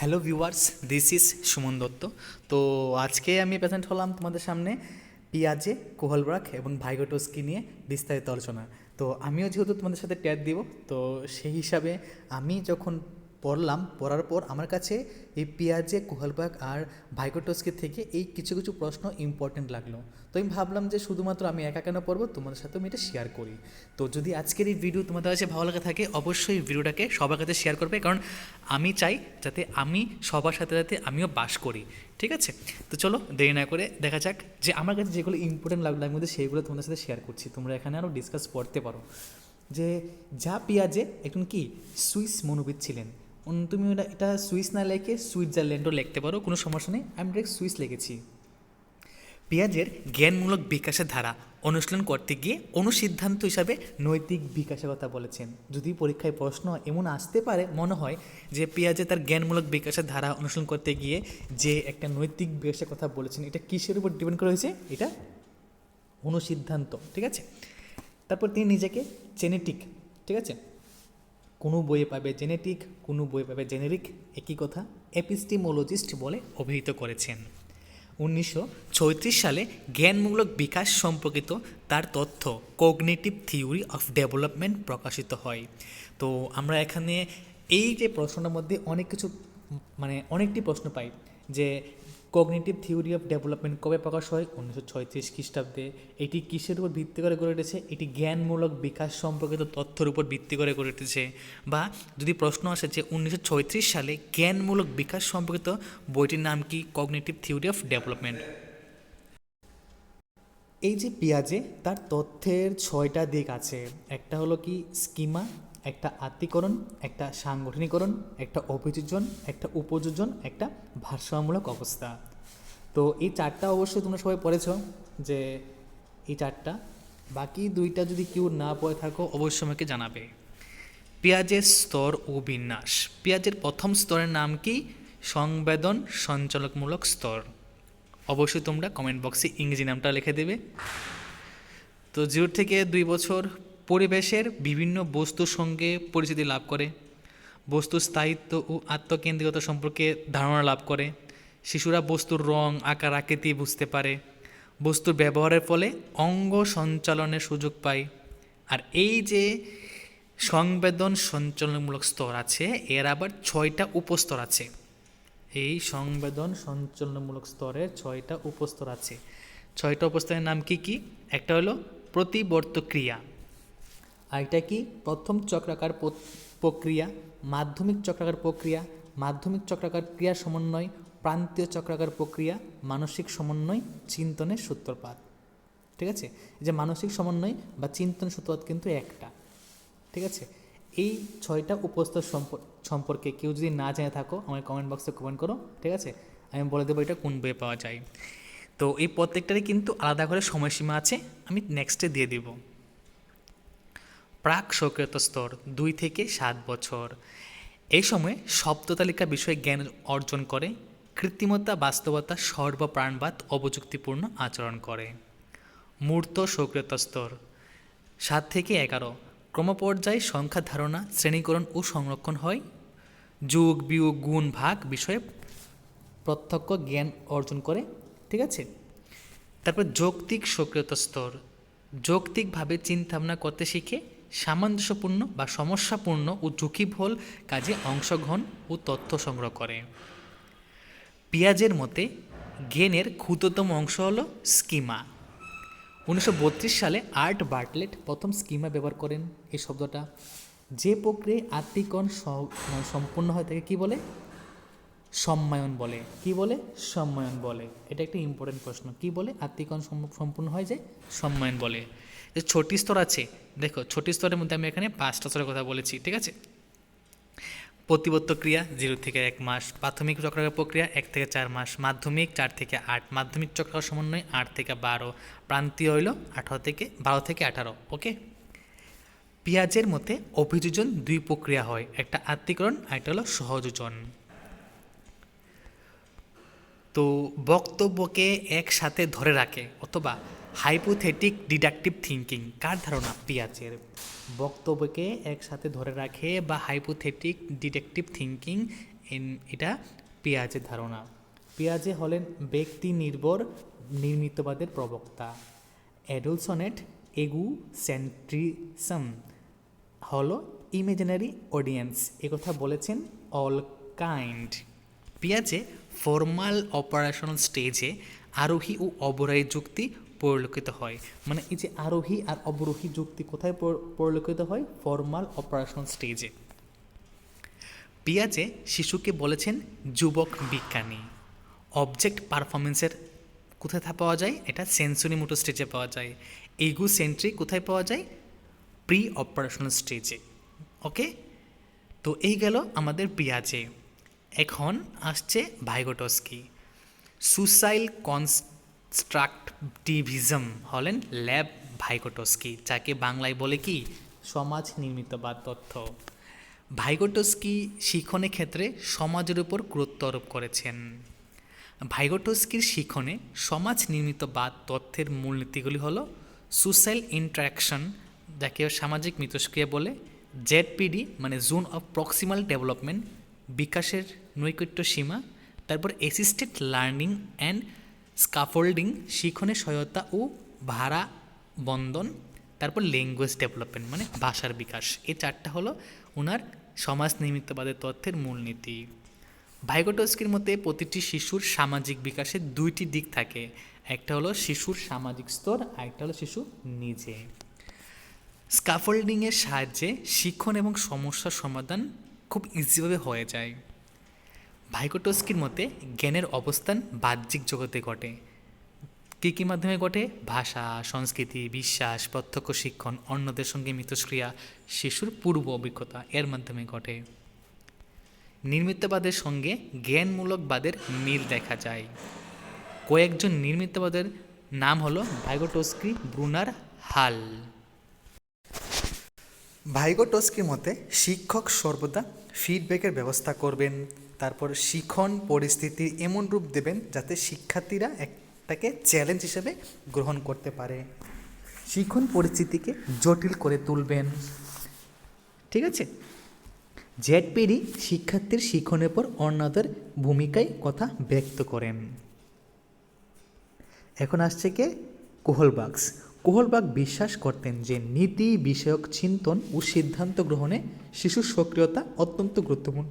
Hello viewers, this is Suman Dutta. তো আজকে আমি প্রেজেন্ট হলাম তোমাদের সামনে পিয়াজে কোহলব্রাক এবং ভাইগোটোসকি নিয়ে বিস্তারিত আলোচনা। তো আমিও যেহেতু তোমাদের সাথে ট্যাগ দিব, তো সেই হিসাবে আমি যখন পড়লাম, পড়ার পর আমার কাছে এই পিয়াজে কোহলব্রাক আর ভাইগোটোসকি থেকে এই কিছু কিছু প্রশ্ন ইম্পর্টেন্ট লাগল। তো আমি ভাবলাম যে শুধুমাত্র আমি একা কেন পড়ব? তোমাদের সাথে আমি এটা শেয়ার করি। তো যদি আজকের এই ভিডিও তোমাদের কাছে ভালো লাগে থাকে, অবশ্যই ভিডিওটাকে সবার কাছে শেয়ার করবে। কারণ আমি চাই যাতে আমি সবার সাথে সাথে আমিও বাস করি। ঠিক আছে? তো চলো, দেরি না করে দেখা যাক যে আমার কাছে যেগুলো ইম্পর্টেন্ট লাগল আমি মধ্যে সেইগুলো তোমাদের সাথে শেয়ার করছি। তোমরা এখানে আরও ডিসকাস করতে পারো। যে যা পিয়াজে, একজন কি? সুইস মনোবিদ ছিলেন। তুমি ওটা, এটা সুইস না লেখে সুইজারল্যান্ডও লিখতে পারো, কোনো সমস্যা নেই। আমি ডিরেক্ট সুইস লিখেছি। পেঁয়াজের জ্ঞানমূলক বিকাশের ধারা অনুশীলন করতে গিয়ে অনুসিদ্ধান্ত হিসাবে নৈতিক বিকাশের কথা বলেছেন। যদি পরীক্ষায় প্রশ্ন এমন আসতে পারে, মনে হয় যে পেঁয়াজে তার জ্ঞানমূলক বিকাশের ধারা অনুশীলন করতে গিয়ে যে একটা নৈতিক বিকাশের কথা বলেছেন, এটা কিসের উপর ডিপেন্ড করা হয়েছে? এটা অনুসিদ্ধান্ত, ঠিক আছে? তারপর তিনি নিজেকে জেনেটিক ঠিক আছে? কোনো বইয়ে পাবে জেনেটিক, কোনো বইয়ে পাবে জেনেরিক, একই কথা এপিস্টিমোলজিস্ট বলে অভিহিত করেছেন। উনিশশো সালে জ্ঞানমূলক বিকাশ সম্পর্কিত তার তথ্য কগনেটিভ থিওরি অফ ডেভেলপমেন্ট প্রকাশিত হয়। তো আমরা এখানে এই যে প্রশ্নটার মধ্যে অনেক কিছু মানে অনেকটি প্রশ্ন পাই যে কগনেটিভ থিওরি অফ ডেভেলপমেন্ট কবে প্রকাশ হয়? উনিশশো ছয়ত্রিশ খ্রিস্টাব্দে। এটি কিসের উপর ভিত্তি করে গড়ে উঠেছে? এটি জ্ঞানমূলক বিকাশ সম্পর্কিত তথ্যের উপর ভিত্তি করে গড়ে উঠেছে। বা যদি প্রশ্ন আসে যে উনিশশো ছয়ত্রিশ সালে জ্ঞানমূলক বিকাশ সম্পর্কিত বইটির নাম কি? কগনেটিভ থিওরি অফ ডেভেলপমেন্ট এই যে পেঁয়াজে, তার তথ্যের ছয়টা দিক আছে। একটা হলো কি? স্কিমা একটা আত্মীকরণ একটা সাংগঠনিকরণ একটা অভিযোজন একটা উপযোজন একটা ভারসাম্যমূলক অবস্থা। তো এই চারটা অবশ্যই তোমরা সবাই পড়েছ যে এই চারটা। বাকি দুইটা যদি কেউ না পড়ে থাকো, অবশ্যই আমাকে জানাবে। পেঁয়াজের স্তর ও বিন্যাস। পেঁয়াজের প্রথম স্তরের নাম কি? সংবেদন সঞ্চালকমূলক স্তর। অবশ্যই তোমরা কমেন্ট বক্সে ইংরেজি নামটা লিখে দেবে। তো জিরো থেকে দুই বছর পরিবেশের বিভিন্ন বস্তুর সঙ্গে পরিচিতি লাভ করে বস্তুর স্থায়িত্ব ও আত্মকেন্দ্রিকতা সম্পর্কে ধারণা লাভ করে, শিশুরা বস্তুর রং, আকার, আকৃতি বুঝতে পারে, বস্তুর ব্যবহারের ফলে অঙ্গ সঞ্চালনের সুযোগ পায়। আর এই যে সংবেদন সঞ্চালনমূলক স্তর আছে, এর আবার ছয়টা উপস্তর আছে। এই সংবেদন সঞ্চালনমূলক স্তরের ছয়টা উপস্তর আছে। ছয়টা উপস্তরের নাম কি কি? একটা হলো প্রতিবর্ত ক্রিয়া আরেকটা কি? প্রথম চক্রাকার প্রক্রিয়া, মাধ্যমিক চক্রাকার প্রক্রিয়া, মাধ্যমিক চক্রাকার ক্রিয়া সমন্বয়, প্রান্তীয় চক্রাকার প্রক্রিয়া, মানসিক সমন্বয়, চিন্তনের সূত্রপাত। ঠিক আছে? যে মানসিক সমন্বয় বা চিন্তন সূত্রপাত কিন্তু একটা। ঠিক আছে? এই ছয়টা উপস্তর সম্পর্কে কেউ যদি না জেনে থাকো আমার কমেন্ট বক্সে কমেন্ট করো। ঠিক আছে? আমি বলে দেবো এটা কোন বইয়ে পাওয়া যায়। তো এই প্রত্যেকটারই কিন্তু আলাদা করে সময়সীমা আছে। আমি নেক্সটে দিয়ে দিব। প্রাক সক্রিয়ত স্তর দুই থেকে সাত বছর। এই সময়ে শব্দ তালিকা বিষয়ে জ্ঞান অর্জন করে, কৃত্রিমতা, বাস্তবতা, সর্বপ্রাণবাদ, অবযুক্তিপূর্ণ আচরণ করে। মূর্ত সক্রিয়তা স্তর সাত থেকে এগারো। ক্রমপর্যায়ে সংখ্যা ধারণা, শ্রেণীকরণ ও সংরক্ষণ হয়। যোগ, বিয়োগ, গুণ, ভাগ বিষয়ে প্রত্যক্ষ জ্ঞান অর্জন করে, ঠিক আছে? তারপর যৌক্তিক সক্রিয়তা স্তর যৌক্তিকভাবে চিন্তাভাবনা করতে শিখে সামঞ্জস্যপূর্ণ বা সমস্যাপূর্ণ ও ঝুঁকিভোল কাজে অংশগ্রহণ ও তথ্য সংগ্রহ করে। পিয়াজের মতে গেনের ক্ষুদ্রতম অংশ হলো স্কিমা। উনিশশো বত্রিশ সালে আর্ট বার্টলেট প্রথম স্কিমা ব্যবহার করেন। এই শব্দটা যে প্রক্রিয়ায় আত্মিকরণ স- মানে সম্পূর্ণ হয় তাকে কী বলে? সম্মায়ন বলে। কি বলে? সম্মায়ন বলে। এটা একটা ইম্পর্টেন্ট প্রশ্ন। কি বলে? আত্মীকরণ সম- সম্পূর্ণ হয় যে সম্মায়ন বলে। যে ছোটি স্তর আছে, দেখো, ছোটি স্তরের মধ্যে আমি এখানে পাঁচটা স্তরের কথা বলেছি, ঠিক আছে? প্রতিবত্ত ক্রিয়া, জিরো থেকে এক মাস, প্রাথমিক চক্রাকার প্রক্রিয়া, এক থেকে চার মাস, মাধ্যমিক চার থেকে আট, মাধ্যমিক চক্রাকার সমন্বয় আট থেকে বারো, প্রান্তীয় হইল আঠারো থেকে বারো থেকে আঠারো, ওকে? পেঁয়াজের মতে অভিযোজন দুই প্রক্রিয়া হয়, একটা আত্মীকরণ আর একটা হলো সহযোজন। তো বক্তব্যকে একসাথে ধরে রাখে অথবা হাইপোথেটিক ডিডাকটিভ থিঙ্কিং কার ধারণা? পিয়াজের। বক্তব্যকে একসাথে ধরে রাখে বা হাইপোথেটিক ডিডাকটিভ থিঙ্কিং এটা পেঁয়াজের ধারণা। পিয়াজে হলেন ব্যক্তি নির্ভর, নির্মিতবাদের প্রবক্তা। অ্যাডলসনেট এগু সেন্ট্রিসম হলো ইমেজিনারি অডিয়েন্স কথা বলেছেন অল কাইন্ড। পেঁয়াজে ফর্মাল অপারেশনাল স্টেজে আরোহী ও অবরোহী যুক্তি পরিলক্ষিত হয়। মানে এই যে আরোহী আর অবরোহী যুক্তি কোথায় পরিলক্ষিত হয়? ফর্মাল অপারেশনাল স্টেজে পিয়াজে শিশুকে বলেছেন যুবক বিজ্ঞানী। অবজেক্ট পারফরমেন্সের কোথায় পাওয়া যায়? এটা সেন্সরি মোটো স্টেজে পাওয়া যায়। এগু সেন্ট্রি কোথায় পাওয়া যায়? প্রি অপারেশনাল স্টেজে ওকে তো এই গেল আমাদের পিয়াজে। এখন আসছে ভাইগোটস্কি। সুসাইল কনস্ট্রাকটিভিজম হলেন ল্যাব ভাইগোটস্কি, যাকে বাংলায় বলে কি? সমাজ নির্মিতবাদ তথ্য। ভাইগোটস্কি শিখনের ক্ষেত্রে সমাজের উপর গুরুত্ব আরোপ করেছেন। ভাইগোটস্কির শিখনে সমাজ নির্মিত নির্মিতবাদ তথ্যের মূলনীতিগুলি হল সোশ্যাল ইন্টারাকশন যাকে সামাজিক মিথস্ক্রিয়া বলে, জেডপিডি মানে জোন অফ প্রক্সিমাল ডেভেলপমেন্ট বিকাশের নৈকট্য সীমা, তারপর অ্যাসিস্টেড লার্নিং অ্যান্ড স্কাফোল্ডিং শিখনে সহায়তা ও ভাড়া বন্ধন, তারপর ল্যাঙ্গুয়েজ ডেভেলপমেন্ট মানে ভাষার বিকাশ। এই চারটা হলো ওনার সমাজ নিমিত্তবাদের তথ্যের মূলনীতি। ভাইগোটস্কির মতে প্রতিটি শিশুর সামাজিক বিকাশের দুইটি দিক থাকে। একটা হলো শিশুর সামাজিক স্তর আর একটা হলো শিশু নিজে। স্কাফোল্ডিংয়ের সাহায্যে শিক্ষণ এবং সমস্যার সমাধান খুব ইজিভাবে হয়ে যায়। ভাইকোটস্কির মতে জ্ঞানের অবস্থান বাহ্যিক জগতে ঘটে। কী কী মাধ্যমে ঘটে? ভাষা, সংস্কৃতি, বিশ্বাস, প্রত্যক্ষ শিক্ষণ, অন্যদের সঙ্গে মিথস্ক্রিয়া, শিশুর পূর্ব অভিজ্ঞতা এর মাধ্যমে ঘটে। নির্মিতবাদের সঙ্গে জ্ঞানমূলকবাদের মিল দেখা যায়। কয়েকজন নির্মিতবাদের নাম হলো ভাইগোটস্কি ব্রুনার হাল। ভাইগোটস্কির মতে, শিক্ষক সর্বদা ফিডব্যাকের ব্যবস্থা করবেন, তারপর শিখন পরিস্থিতির এমন রূপ দেবেন যাতে শিক্ষার্থীরা একটাকে চ্যালেঞ্জ হিসেবে গ্রহণ করতে পারে। শিখন পরিস্থিতিকে জটিল করে তুলবেন। ঠিক আছে? জেডপিডি শিক্ষার্থীর শিখনের পর অন্যদের ভূমিকায় কথা ব্যক্ত করেন। এখন আসছে কে? কোহলবাক্স কোহলবাগ বিশ্বাস করতেন যে নীতি, বিষয়ক চিন্তন ও সিদ্ধান্ত গ্রহণে শিশুর সক্রিয়তা অত্যন্ত গুরুত্বপূর্ণ।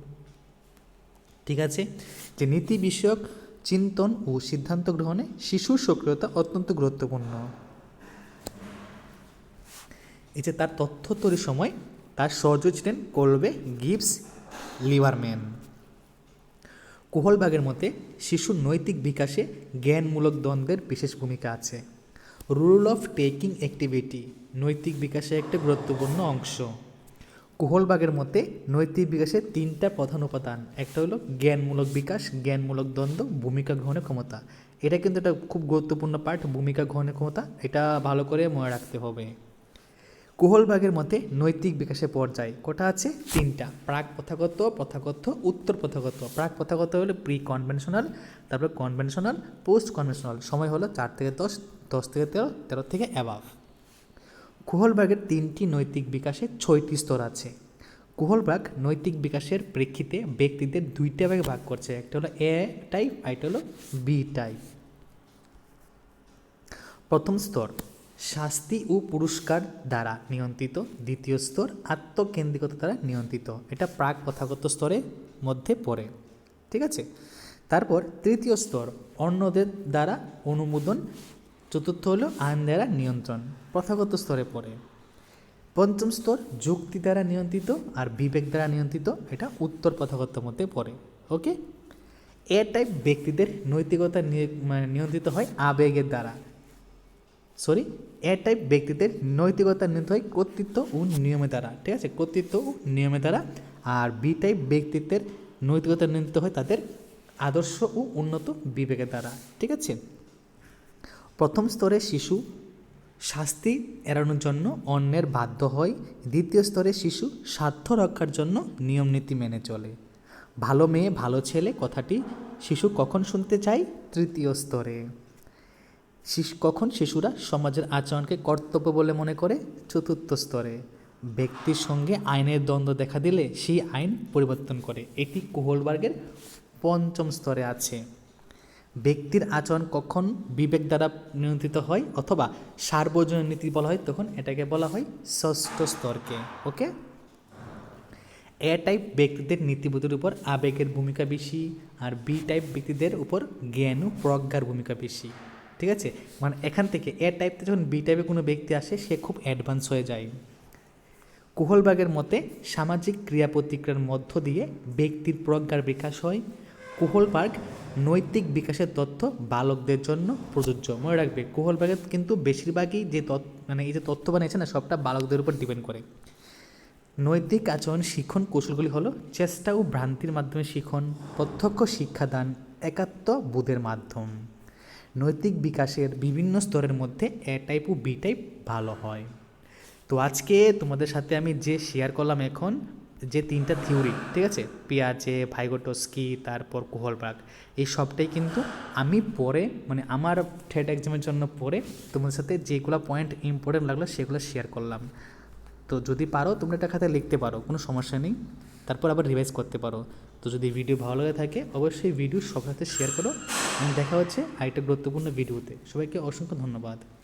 ঠিক আছে? যে নীতি, বিষয়ক চিন্তন ও সিদ্ধান্ত গ্রহণে শিশুর সক্রিয়তা অত্যন্ত গুরুত্বপূর্ণ। এই যে তার তথ্য তৈরির সময় তার সহযোগী ছিলেন কলবে গিবস লিভারম্যান। কোহলবাগের মতে শিশুর নৈতিক বিকাশে জ্ঞানমূলক দ্বন্দ্বের বিশেষ ভূমিকা আছে। রুল অফ টেকিং অ্যাক্টিভিটি নৈতিক বিকাশে একটা গুরুত্বপূর্ণ অংশ। কোহলবাগের মতে, নৈতিক বিকাশের তিনটা প্রধান উপাদান। একটা হলো জ্ঞানমূলক বিকাশ, জ্ঞানমূলক দ্বন্দ্ব, ভূমিকা গ্রহণের ক্ষমতা। এটা কিন্তু একটা খুব গুরুত্বপূর্ণ পার্ট ভূমিকা গ্রহণের ক্ষমতা। এটা ভালো করে মনে রাখতে হবে। কোহলবাগের মতে, নৈতিক বিকাশের পর্যায়। কটা আছে? তিনটা। প্রাক প্রথাগত প্রথাগত, উত্তর প্রথাগত। প্রাক প্রথাগত হলো প্রি কনভেনশনাল তারপর কনভেনশনাল পোস্ট কনভেনশনাল সময় হলো চার থেকে দশ দশ থেকে তেরো তেরো থেকে অ্যাবাভ কোহলবাগের তিনটি নৈতিক বিকাশের ছয়টি স্তর আছে। কোহলবাগ নৈতিক বিকাশের প্রেক্ষিতে ব্যক্তিদের দুইটা ভাগে ভাগ করছে, একটা হলো এ টাইপ আর একটা হলো বি টাইপ প্রথম স্তর, শাস্তি ও পুরস্কার দ্বারা নিয়ন্ত্রিত। দ্বিতীয় স্তর, আত্মকেন্দ্রিকতা দ্বারা নিয়ন্ত্রিত। এটা প্রাক প্রথাগত স্তরের মধ্যে পড়ে। ঠিক আছে? তারপর তৃতীয় স্তর, অন্যদের দ্বারা অনুমোদন চতুর্থ হলো আইন দ্বারা নিয়ন্ত্রণ, প্রথাগত স্তরে পড়ে। পঞ্চম স্তর, যুক্তি দ্বারা নিয়ন্ত্রিত আর বিবেক দ্বারা নিয়ন্ত্রিত, এটা উত্তর প্রথাগত মধ্যে পড়ে, ওকে? এ টাইপ ব্যক্তিদের নৈতিকতা মানে নিয়ন্ত্রিত হয় আবেগের দ্বারা। সরি এ টাইপ ব্যক্তিদের নৈতিকতা নিয়ন্ত্রিত হয় কর্তৃত্ব ও নিয়মের দ্বারা, ঠিক আছে? কর্তৃত্ব ও নিয়মের দ্বারা। আর বি টাইপ ব্যক্তিত্বের নৈতিকতা নিয়ন্ত্রিত হয় তাদের আদর্শ ও উন্নত বিবেকের দ্বারা, ঠিক আছে? প্রথম স্তরে শিশু শাস্তি এড়ানোর জন্য অন্যের বাধ্য হয়। দ্বিতীয় স্তরে শিশু স্বার্থ রক্ষার জন্য নিয়ম নীতি মেনে চলে। ভালো মেয়ে, ভালো ছেলে কথাটি শিশু কখন শুনতে চায়? তৃতীয় স্তরে। শিশু, কখন শিশুরা সমাজের আচরণকে কর্তব্য বলে মনে করে? চতুর্থ স্তরে। ব্যক্তির সঙ্গে আইনের দ্বন্দ্ব দেখা দিলে সেই আইন পরিবর্তন করে। এটি কোহলবার্গের পঞ্চম স্তরে আছে। ব্যক্তির আচরণ কখন বিবেক দ্বারা নিয়ন্ত্রিত হয় অথবা সার্বজনীন নীতি বলা হয়, তখন এটাকে বলা হয় ষষ্ঠ স্তরকে। ওকে? এ টাইপ ব্যক্তিদের নীতিবোধের উপর আবেগের ভূমিকা বেশি আর বি টাইপ ব্যক্তিদের উপর জ্ঞান ও প্রজ্ঞার ভূমিকা বেশি। ঠিক আছে? মানে এখান থেকে এ টাইপ থেকে যখন বি টাইপে কোনো ব্যক্তি আসে, সে খুব অ্যাডভান্স হয়ে যায়। কুহলবাগের মতে সামাজিক ক্রিয়া প্রতিক্রিয়ার মধ্য দিয়ে ব্যক্তির প্রজ্ঞার বিকাশ হয় কুহলবার্গ নৈতিক বিকাশের তথ্য বালকদের জন্য প্রযোজ্য। মনে রাখবে কুহলবার্গের কিন্তু বেশিরভাগই যে তথ্য মানে এই যে তথ্য বানিয়েছে না, সবটা বালকদের উপর ডিপেন্ড করে। নৈতিক আচরণ, শিখন কৌশলগুলি হলো চেষ্টা ও ভ্রান্তির মাধ্যমে শিখন, প্রত্যক্ষ শিক্ষাদান, একাত্ম বোধের মাধ্যম। নৈতিক বিকাশের বিভিন্ন স্তরের মধ্যে এ টাইপ ও বি টাইপ ভালো হয়। তো আজকে তোমাদের সাথে আমি যে শেয়ার করলাম এখন যে তিনটা থিওরি ঠিক আছে? পিয়াজে ভাইগোটস্কি তারপর কোহলবাগ এই সবটাই কিন্তু আমি পরে মানে আমার ঠেট এক্সামের জন্য পরে তোমাদের সাথে যেগুলো পয়েন্ট ইম্পর্টেন্ট লাগল সেগুলো শেয়ার করলাম। তো যদি পারো, তোমরা এটা খাতায় লিখতে পারো, কোনো সমস্যা নেই। তারপর আবার রিভাইজ করতে পারো। তো যদি ভিডিও ভালো লাগে থাকে, অবশ্যই ভিডিও সবার সাথে শেয়ার করো। এবং দেখা হচ্ছে আরেকটা গুরুত্বপূর্ণ ভিডিওতে সবাইকে অসংখ্য ধন্যবাদ।